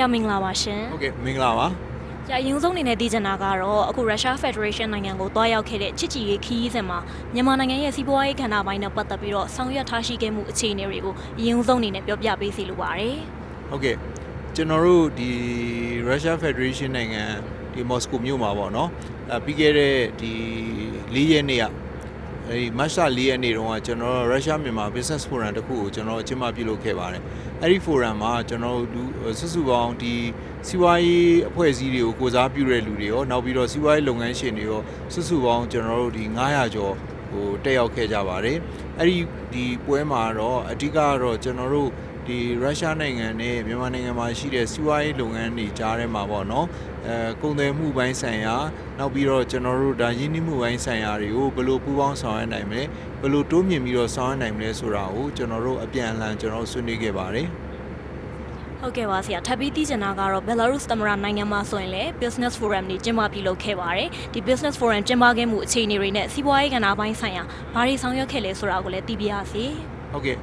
ရာမင်္ဂလာပါရှင်ဟုတ်ကဲ့မင်္ဂလာပါ။ဆရာအရင်ဆုံးအနေနဲ့သိချင်တာကတော့အခု Russia Federation နိုင်ငံကိုတွားရောက်ခဲ့တဲ့ချစ်ကြည်ရေးခီးစဉ်မှာမြန်မာနိုင်ငံရဲ့စီးပွားရေးခန္ဓာပိုင်းနဲ့ပတ်သက်ပြီးတော့ဆောင်ရွက်ထားရှိခဲ့မှုအခြေအနေတွေကိုအရင်ဆုံးအနေနဲ့ပြောပြပေးစီလိုပါတယ်ဟုတ်ကဲ့ကျွန်တော်တို့ဒီ Russia Federation နိုင်ငံဒီမော်စကိုမြို့မှာပေါ့နော်အဲပြီးခဲ့တဲ့ဒီ၄ရက်နေ့က အဲဒီမတ်လ၄ရက်နေ့တုန်းကကျွန်တော်တို့ Russia မြန်မာ Business Forum တခုကိုကျွန်တော်အကျင်းပပြုလုပ်ခဲ့ပါတယ်အဲ့ဒီ forum မှာကျွန်တော်တို့လူစုစုပေါင်းဒီစီးပွားရေးအဖွဲ့အစည်းတွေကိုကိုစားပြုတဲ့လူတွေရောနောက်ပြီးတော့စီးပွားရေးလုပ်ငန်းရှင်တွေရောစုစုပေါင်းကျွန်တော်တို့ဒီ900ကျော် ဟိုတက်ရောက်ခဲ့ကြပါတယ်အဲ့ဒီဒီပွဲမှာတော့အဓိကကတော့ကျွန်တော်တို့ဒီရုရှားနိုင်ငံနဲ့မြန်မာနိုင်ငံမှာရှိတဲ့စီးပွားရေးလုပ်ငန်းတွေကြားထဲမှာပေါ့နော်အဲကုန်သွယ်မှုပိုင်းဆိုင်ရာနောက်ပြီးတော့ကျွန်တော်တို့ဒါရင်းနှီးမှုပိုင်းဆိုင်ရာတွေကိုဘယ်လိုပူးပေါင်းဆောင်ရွက်နိုင်မလဲဘယ်လိုတိုးမြင့်ပြီးတော့ဆောင်ရွက်နိုင်မလဲဆိုတာကိုကျွန်တော်တို့အပြန်အလှန်ကျွန်တော်တို့ဆွေးနွေးခဲ့ပါတယ်။ ဟုတ်ကဲ့ပါဆရာထပ်ပြီးသိချင်တာကတော့ Belarus သမ္မတနိုင်ငံမှာဆိုရင်လည်း Business Forum တွေကျင်းပပြုလုပ်ခဲ့ပါတယ်။ဒီ Business Forum ကျင်းပခဲ့မှုအခြေအနေတွေနဲ့စီးပွားရေးကဏ္ဍပိုင်းဆိုင်ရာဘာတွေဆောင်ရွက်ခဲ့လဲဆိုတာကိုလည်းသိပြရစီ။ဟုတ်ကဲ့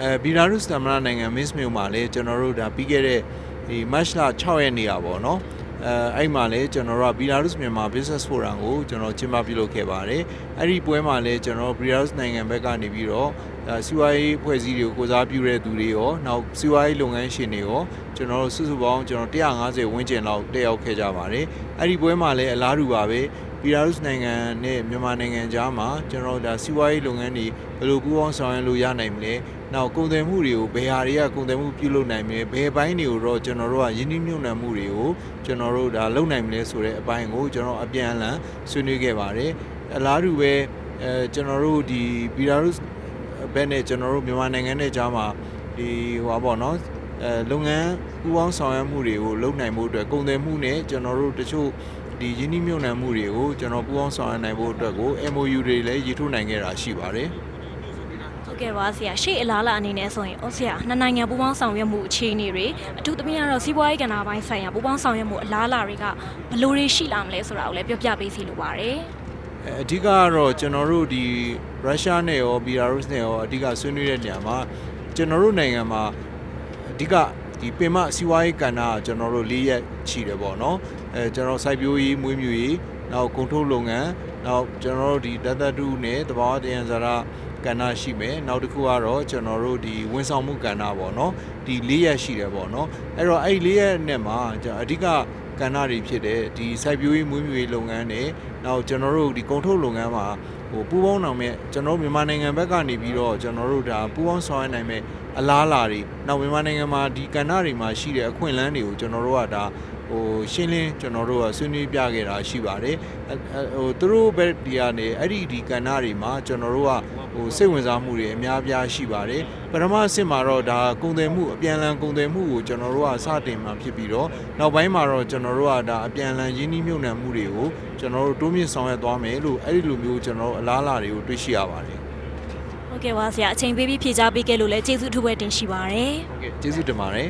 အဲဘီလာရုစ်သမ္မတနိုင်ငံမစ်မြို့မှာလည်းကျွန်တော်တို့ဒါပြီးခဲ့တဲ့ဒီမတ်လ6ရက်နေ့อ่ะပေါ့နော် အဲအဲ့မှာလည်းကျွန်တော်တို့ကဘီလာရုစ်မြန်မာ Business Forum ကိုကျွန်တော်ကျင်းပပြုလုပ်ခဲ့ပါတယ်အဲ့ဒီပွဲမှာလည်းကျွန်တော်ဘီလာရုစ်နိုင်ငံဘက်ကနေပြီးတော့အဲစီးပွားရေးဖွဲ့စည်းတွေကိုကိုစားပြုတဲ့သူတွေရောနောက်စီးပွားရေးလုပ်ငန်းရှင်တွေရောကျွန်တော်တို့စုစုပေါင်းကျွန်တော်150ဝန်းကျင်လောက်တက်ရောက်ခဲ့ကြပါတယ်အဲ့ဒီပွဲမှာလည်းအလားတူပါပဲ ဘီလာရုစ်နိုင်ငံနဲ့မြန်မာနိုင်ငံကြားမှာကျွန်တော်တို့ဒါစီးပွားရေးလုပ်ငန်းတွေဘယ်လိုပူးပေါင်းဆောင်ရွက်လို့ရနိုင်မလဲနောက်ကုန်သွယ်မှုတွေကိုဘယ်ဟာတွေကကုန်သွယ်မှုပြုလုပ်နိုင်မလဲဘယ်ဘိုင်းတွေကိုတော့ကျွန်တော်တို့ကယင်းနှိမ့်ညွတ်နှံမှုတွေကိုကျွန်တော်တို့ဒါလုပ်နိုင်မလဲဆိုတဲ့အပိုင်းကိုကျွန်တော်အပြန်အလှန်ဆွေးနွေးခဲ့ပါတယ်အလားတူပဲအဲကျွန်တော်တို့ဒီဘီလာရုစ်ဘက်နဲ့ကျွန်တော်တို့မြန်မာနိုင်ငံနဲ့ကြားမှာဒီဟိုပါပေါ့နော်အဲလုပ်ငန်းပူးပေါင်းဆောင်ရွက်မှုတွေကိုလုပ်နိုင်ဖို့အတွက်ကုန်သွယ်မှုနဲ့ကျွန်တော်တို့တချို့ ဒီယင်းနှိမ့်ညွတ်နှံမှုတွေကိုကျွန်တော်ပူးပေါင်းဆောင်ရွက်နိုင်ဖို့အတွက်ကို MOU တွေလည်းရေးထိုးနိုင်ခဲ့တာရှိပါတယ်ဟုတ်ကဲ့ပါဆရာရှေ့အလားအလာအနေနဲ့ဆိုရင်ဩဆရာနှစ်နိုင်ငံပူးပေါင်းဆောင်ရွက်မှုအခြေအနေတွေအထူးသဖြင့်ကတော့စီးပွားရေးကဏ္ဍပိုင်းဆိုင်ရာပူးပေါင်းဆောင်ရွက်မှုအလားအလာတွေကဘယ်လိုတွေရှိလာမလဲဆိုတာကိုလည်းပြောပြပေးစီလိုပါတယ်အဲအဓိကကတော့ကျွန်တော်တို့ဒီရုရှားနဲ့ရောဘီလာရုစ်နဲ့ရောအဓိကဆွေးနွေးတဲ့နေရာမှာကျွန်တော်တို့နိုင်ငံမှာအဓိက ဒီပင်မစီးပွားရေးကဏ္ဍကကျွန်တော်တို့၄ရက်ရှိတယ်ပေါ့နော်အဲကျွန်တော်စိုက်ပျိုးရေးမွေးမြူရေးနောက်ကုန်ထုတ်လုပ်ငန်းနောက်ကျွန်တော်တို့ဒီတသက်တုနဲ့တဘာဝတယံဇာရကဏ္ဍရှိမယ်နောက်တစ်ခုကတော့ကျွန်တော်တို့ဒီဝန်ဆောင်မှုကဏ္ဍပေါ့နော်ဒီ၄ရက်ရှိတယ်ပေါ့နော်အဲ့တော့အဲ့ဒီ၄ရက်နဲ့မှာကျွန်တော်အဓိက ကဏ္ဍတွေဖြစ်တဲ့ဒီစိုက်ပျိုးရေးမွေးမြူရေးလုပ်ငန်းတွေနောက်ကျွန်တော်တို့ဒီကုန်ထုတ်လုပ်ငန်းမှာဟိုပူးပေါင်းအောင်မဲ့ကျွန်တော်တို့မြန်မာနိုင်ငံဘက်ကနေပြီးတော့ကျွန်တော်တို့ဒါပူးပေါင်းဆောင်ရွက်နိုင်မဲ့အလားအလာတွေနောက်မြန်မာနိုင်ငံမှာဒီကဏ္ဍတွေမှာရှိတဲ့အခွင့်အလမ်းတွေကိုကျွန်တော်တို့ကဒါ ဟိုရှင်းလင်းကျွန်တော်တို့ကဆွေးနွေးပြခဲ့တာရှိပါတယ်အဲအဲဟိုသူတို့ဘက်ဒီကနေအဲ့ဒီဒီကဏ္ဍတွေမှာကျွန်တော်တို့ကဟိုစိတ်ဝင်စားမှုတွေအများအပြားရှိပါတယ်ပထမအဆင့်မှာတော့ဒါကုန်သွယ်မှုအပြန်အလှန်ကုန်သွယ်မှုကိုကျွန်တော်တို့ကစတင်မှာဖြစ်ပြီးတော့နောက်ပိုင်းမှာတော့ကျွန်တော်တို့ကဒါအပြန်အလှန်ရင်းနှီးမြှုပ်နှံမှုတွေကိုကျွန်တော်တို့တိုးမြင့်ဆောင်ရွက်သွားမယ်လို့အဲ့ဒီလိုမျိုးကျွန်တော်တို့အလားအလာတွေကိုတွေ့ရှိရပါတယ်ဟုတ်ကဲ့ပါဆရာအချိန်ပေးပြီးဖြေကြားပေးခဲ့လို့လည်းကျေးဇူးအထူးပဲတင်ရှိပါတယ်ဟုတ်ကဲ့ကျေးဇူးတင်ပါတယ်